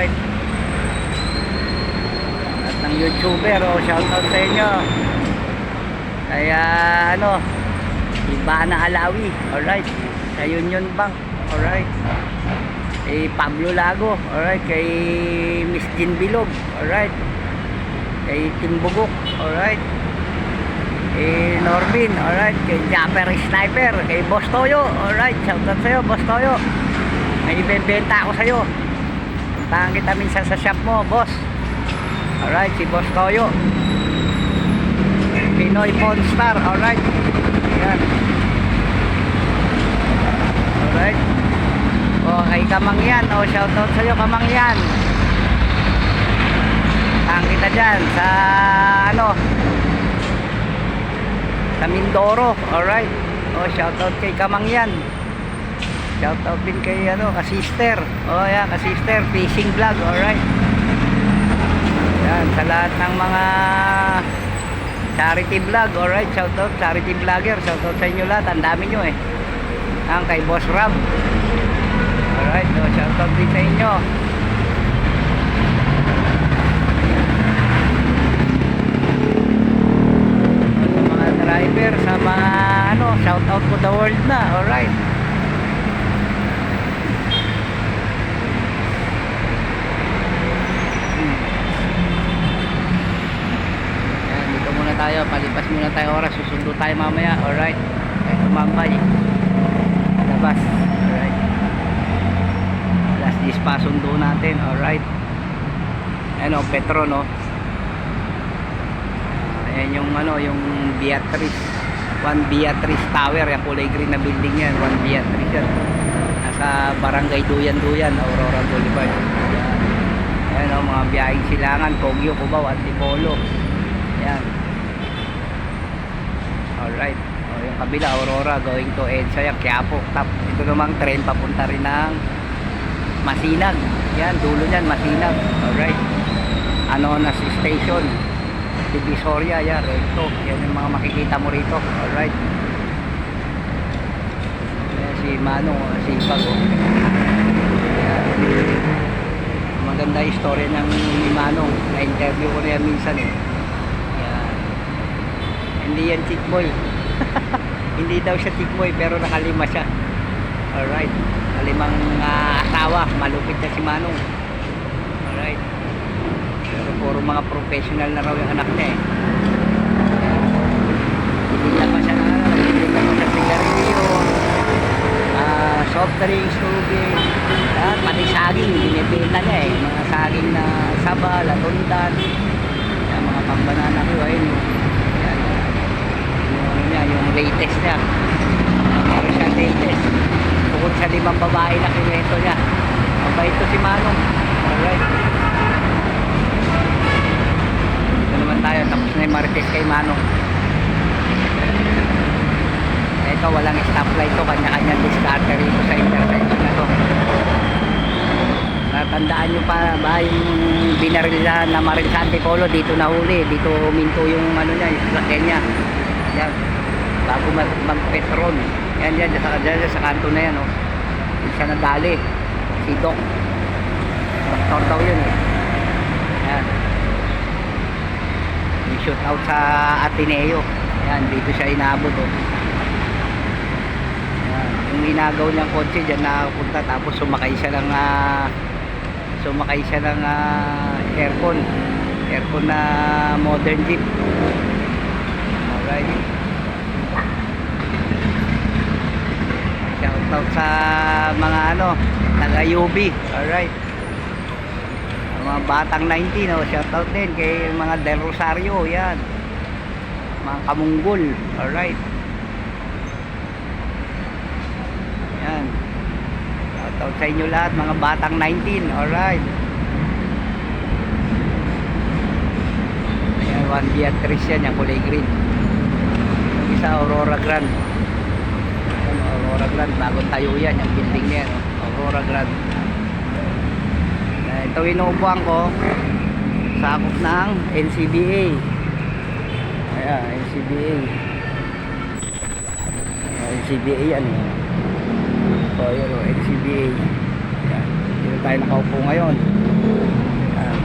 Alright. At ng YouTuber, oh, shoutout sa inyo. Kaya ano, Ibana Alawi. Alright. Sa Union Bank. Alright. Kay Pablo Lago. Alright. Kay Miss Jean Bilog. Alright. Kay Timbugok. Alright. Kay Norbin. Alright. Kay Japper Sniper. Kay Boss Toyo. Alright. Shoutout sa'yo, Boss Toyo. May ibebenta ako sa'yo. Puntahan kita minsan sa shop mo, boss. Alright, si Boss Toyo. Pinoy Pawn Star. Alright. Ayan. Alright. O, kay Kamangyan. O, shoutout sa'yo, Kamangyan. Puntahan kita dyan sa, ano, sa Mindoro. Alright. O, shoutout kay Kamangyan. Shoutout din kay ano, ka-sister. Oh, yan, ka-sister, fishing vlog, alright. Yan, sa lahat ng mga charity vlog, alright, shoutout, charity vlogger, shoutout sa inyo lahat, ang dami nyo eh. Ang kay Boss Rob. Alright, so shoutout din sa inyo. Sa mga driver, sa mga ano, shoutout to the world na, alright. Ayan, dito muna tayo. Palipas muna tayo oras. Susundo tayo mamaya. Alright. Ay, tumambay. Labas. Alright. Last 10 pa sundo natin. Alright. Ayan o, Petro no. Ayan yung ano, yung Beatrice. One Beatrice Tower. Yung kulay green na building yan. One Beatrice yan. Nasa Barangay Duyan Duyan, Aurora Boulevard. Ayan. O, mga biyaheng silangan, Kogyo, Cubao, Antipolo. Ayan. Alright. O, yung kabila, Aurora, going to EDSA, yan, Quiapo. Tap, ito namang train papunta rin ng Masinag. Yan, dulo niyan, Masinag. Alright. Anonas Station. Divisoria, yan, recto. Yan yung mga makikita mo rito. Alright. Ayan, si Manong, si Pago. Ayan maganda story ng ni Manong na-interview ko na yan minsan eh Yan. Hindi yan boy hindi daw siya boy pero nakalima siya. Alright. Kalimang uh, asawa. Malupit na si Manong. Alright. Pero puro mga professional na raw yung anak niya eh. Hindi lang pa siya na hindi lang pa siya sigarilyo ah, soft drinks, tubig, at pati saging, binibenta niya eh. Mga saging na saba, latundan, yan, mga pambanana ko, ayun. oh. Yan. Yung, ano niya, yung latest niya. Meron siya latest. Bukod sa limang babae na kinuwento niya. Mabait to si Manong. Alright. Ito naman tayo, tapos na yung marites kay Manong. Ito walang stoplight to, kanya-kanya discarte rito sa intersection na to. Natandaan nyo pa ba yung binaril na namaril sa Antipolo, dito nahuli, dito huminto yung ano niya, yung sasakyan niya. Yan, bago mag mag-petron. Yan, yan, sa, dyan, sa kanto na yan, oh. Yung siya nadali, si Doc. Doktor daw yun, eh. Yan. Yung shoot out sa Ateneo. Yan, dito siya inabot, oh. Ayan. Yung inagaw niyang kotse dyan nakapunta tapos sumakay siya ng ah, sumakay siya ng ah, aircon aircon na modern jeep alright shout out sa mga ano taga UB alright mga batang 19 oh, shout out din kay mga Del Rosario yan mga kamunggol alright Yan. Shoutout sa inyo lahat, mga batang 19. Alright. Ayan, one Beatrice yan, yung kulay green. Isa, Aurora Grand. Ayan, Aurora Grand, bagong tayo yan, yung building na oh. Aurora Grand. Ayan, ito inuupuan ko, sakop ng NCBA. Ayan, NCBA. Ayan, NCBA yan eh. So, yun o, NCBA. Yan. Yun tayo nakaupo ngayon. Yan.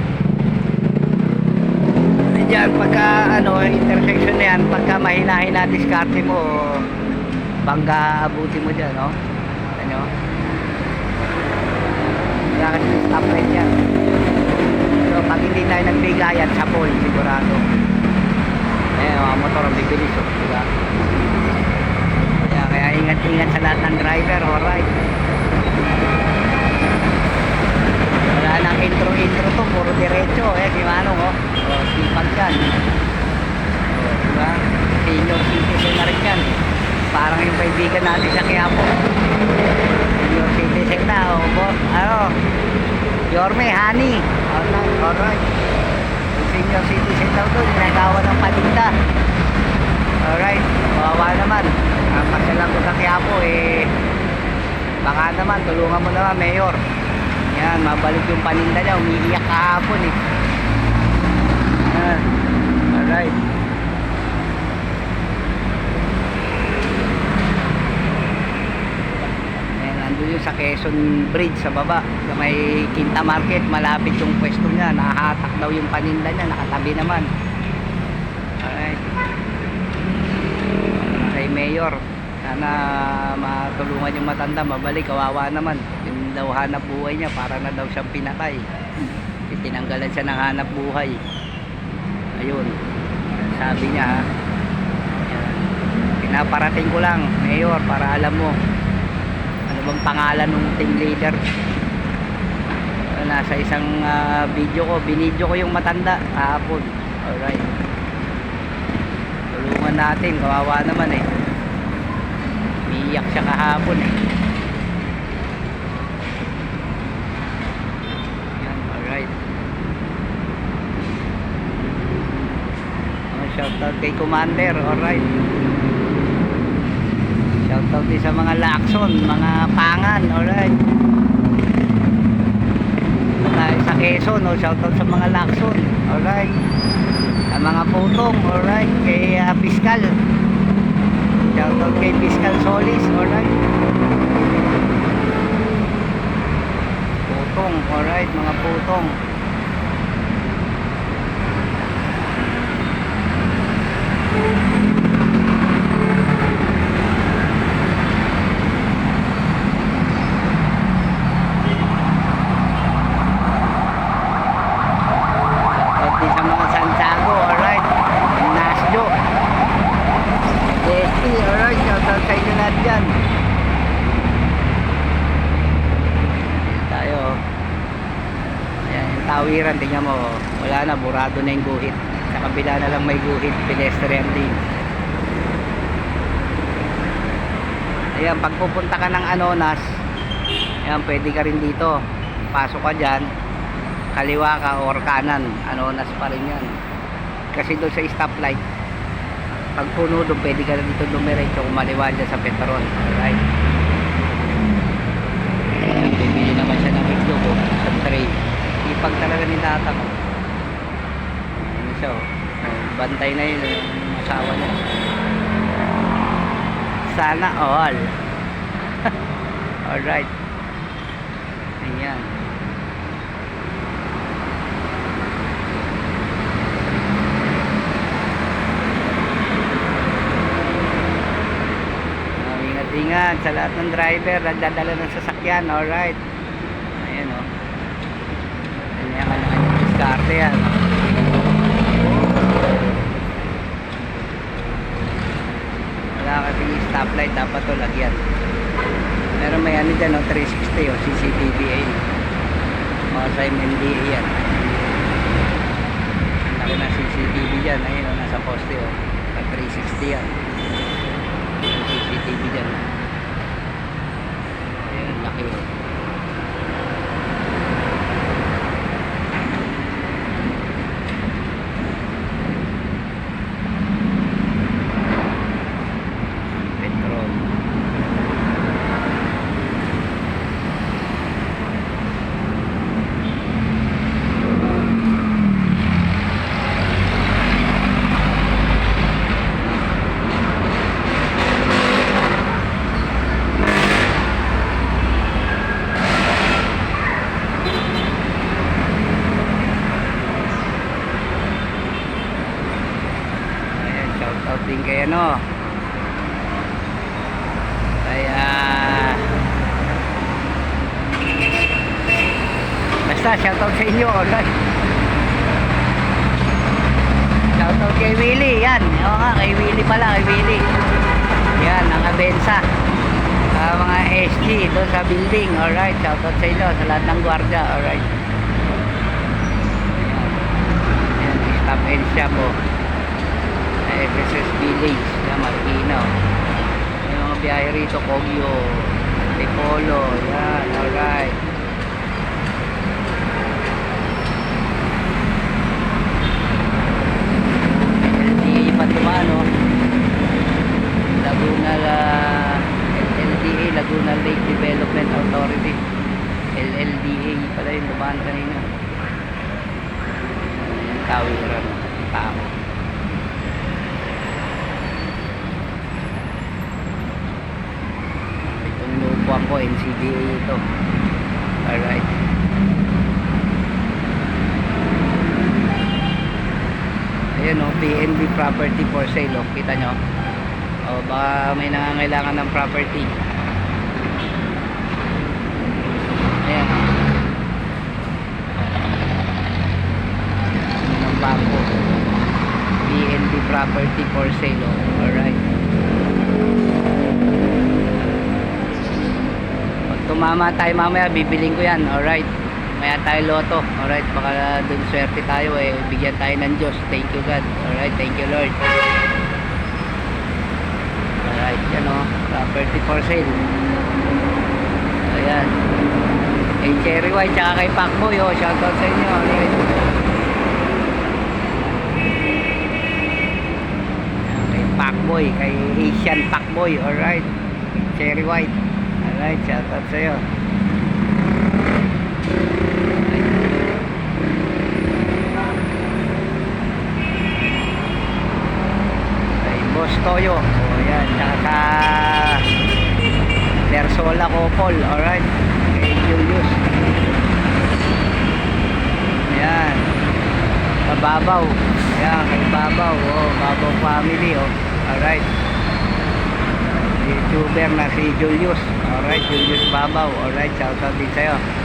Diyan, pagka ano, intersection na yan, pagka mahina-hina diskarte mo, bangga abuti mo dyan, no? Ano? Wala kasi yung stoplight yan. So, pag hindi tayo nagbigayan sa pole, sigurado. Eh, mga motor ang bibilis, oh, diba? Kaya, kaya ingat-ingat sa lahat ng driver, alright. Wala nang intro-intro to, puro diretso, eh, si Manong, oh. Oh, sipag yan. Oh, diba? Senior citizen na rin yan. Parang yung kaibigan natin sa Quiapo. Senior citizen na, oh, boss. Ano? Yorme, honey. Alright, alright. Yung senior citizen daw doon, ginagawa ng palinda. Alright, kawawa naman. Ang pasyalan ko sa Quiapo, eh, baka naman, tulungan mo naman, Mayor. Yan, mabalik yung paninda niya, umiiyak kahapon eh. Yan, alright. Ayan, nandun yung sa Quezon Bridge sa baba. Sa may Quinta Market, malapit yung pwesto niya. Nakahatak daw yung paninda niya, nakatabi naman. Alright. Kay Mayor, sana matulungan yung matanda, mabalik, kawawa naman. Yung daw hanap buhay niya, para na daw siyang pinatay. Tinanggalan siya ng hanap buhay. Ayun. Sabi niya. Pinaparating ko lang, Mayor, para alam mo ano bang pangalan ng team leader nasa isang ah, video ko binidyo ko yung matanda kahapon alright tulungan natin kawawa naman eh siya kahapon eh yan alright oh, shoutout kay commander alright Shoutout din sa mga lakson, mga pangan, alright. Tayo sa Quezon, no? shoutout sa mga lakson, alright. Sa mga putong, alright. Kay uh, Piskal. Shoutout kay Piskal Solis, alright. Putong, alright, mga putong. At din sa mga Santiago, alright. Nasjo. DSP, alright. Shoutout sa inyo lahat dyan. Tayo. Tawiran, tingnan mo. Wala na, burado na yung guhit. Sa kabila na lang may guhit, pedestrian din. Ayan, pag pupunta ka ng Anonas, ayan, pwede ka rin dito. Pasok ka dyan, kaliwa ka or kanan, Anonas pa rin yan. Kasi doon sa stoplight, pag puno doon, pwede ka na dito dumiretso kung maliwa dyan sa Petron. Alright. Ayan, bibili naman siya ng iglog oh, sa tray. Ipag talaga ni tata ko. Ayan siya oh. Bantay na yun, yung asawa niya. Sana all. Alright. Ayan. Ingat-ingat sa lahat ng driver nagdadala ng sasakyan. Alright. Ayan o. Oh. Ayan yung diskarte yan. Wala kasi stoplight. Dapat to lagyan. Meron may ano dyan, oh, 360 oh, CCTV ayun. Mga sa MMDA yan. Laki ng CCTV dyan. Ayun oh, nasa poste oh. Pag 360 yan. CCTV dyan. Ayun, laki oh. Ayan, shout out din kay ano. Kaya Basta shout out sa inyo, alright. Shout out kay Willie, yan. Oo nga, kay Willie pala, kay Willie. Yan, ang abensa. SG doon sa building, alright. Shoutout sa inyo, sa lahat ng gwardiya, alright. Yan, stop and shop oh. Sa FSS Village, yan, Marikina oh. Yung mga biyahe rito, Kogyo, Tipolo, yan, alright. LDA pa dumano tawiran tao itong lupuan ko NCDA ito alright Ayan o, PNB property for sale o. Kita nyo? O, baka may nangangailangan ng property. Ayan o. Ang bangko. PNB property for sale o. Alright. Pag tumama tayo mamaya, bibiling ko yan. Alright. Maya tayo loto. Alright, baka dun swerte tayo eh. Bigyan tayo ng Diyos. Thank you God. Alright, thank you Lord. Alright, yan o. Property for sale. Ayan. Kay Cherry White, tsaka kay Pacboy o. Shoutout sa inyo. Alright. Ayan, Kay Pacboy, kay Asian Pacboy. Alright. Cherry White. Alright, shoutout sa iyo. kay Boss Toyo o yan tsaka sa Versola Copol alright kay Julius yan Babaw. Yan kay Babaw oh, Babaw family oh. Alright. YouTuber na si Julius. Alright Julius Babaw. Alright shoutout din sa'yo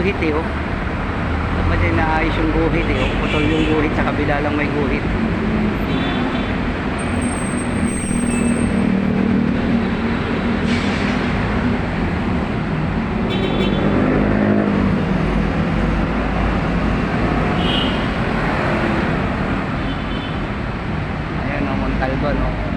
guhit eh oh. Dapat din naayos yung guhit eh oh. Putol yung guhit sa kabila lang may guhit. Ayan ang Montalban oh.